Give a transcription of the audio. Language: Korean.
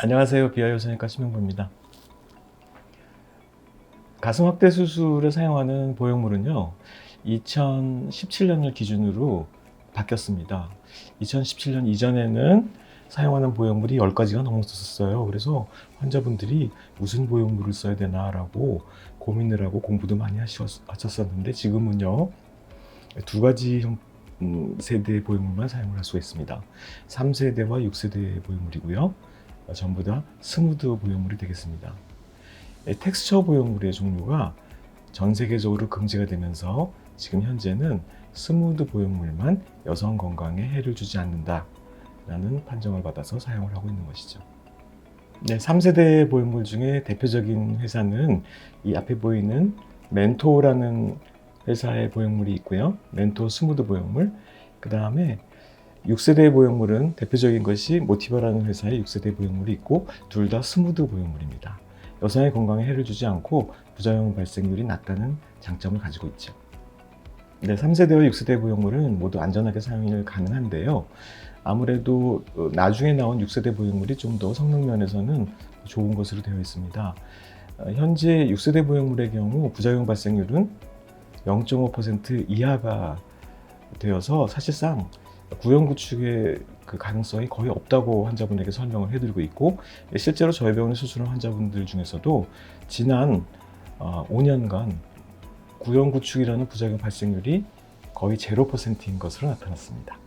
안녕하세요. 성형외과 심영보입니다. 가슴 확대 수술에 사용하는 보형물은요. 2017년을 기준으로 바뀌었습니다. 2017년 이전에는 사용하는 보형물이 10가지가 넘었었어요. 그래서 환자분들이 무슨 보형물을 써야 되나라고 고민을 하고 공부도 많이 하셨- 하셨었는데 지금은요. 두 가지 형, 음, 세대의 보형물만 사용을 할 수가 있습니다. 3세대와 6세대의 보형물이고요. 어, 전부 다 스무드 보형물이 되겠습니다. 예, 텍스처 보형물의 종류가 전 세계적으로 금지가 되면서 지금 현재는 스무드 보형물만 여성 건강에 해를 주지 않는다라는 판정을 받아서 사용을 하고 있는 것이죠. 네, 3세대 보형물 중에 대표적인 회사는 이 앞에 보이는 멘토라는 회사의 보형물이 있고요. 멘토 스무드 보형물. 그 다음에 6세대 보형물은 대표적인 것이 모티바라는 회사의 6세대 보형물이 있고 둘 다 스무드 보형물입니다. 여성의 건강에 해를 주지 않고 부작용 발생률이 낮다는 장점을 가지고 있죠. 네, 3세대와 6세대 보형물은 모두 안전하게 사용이 가능한데요. 아무래도 어, 나중에 나온 6세대 보형물이 좀 더 성능 면에서는 좋은 것으로 되어 있습니다. 어, 현재 6세대 보형물의 경우 부작용 발생률은 0.5% 이하가 되어서 사실상 구형 구축의 그 가능성이 거의 없다고 환자분에게 설명을 해드리고 있고 실제로 저희 병원에 수술한 환자분들 중에서도 지난 어, 5년간 구형 구축이라는 부작용 발생률이 거의 0%인 것으로 나타났습니다.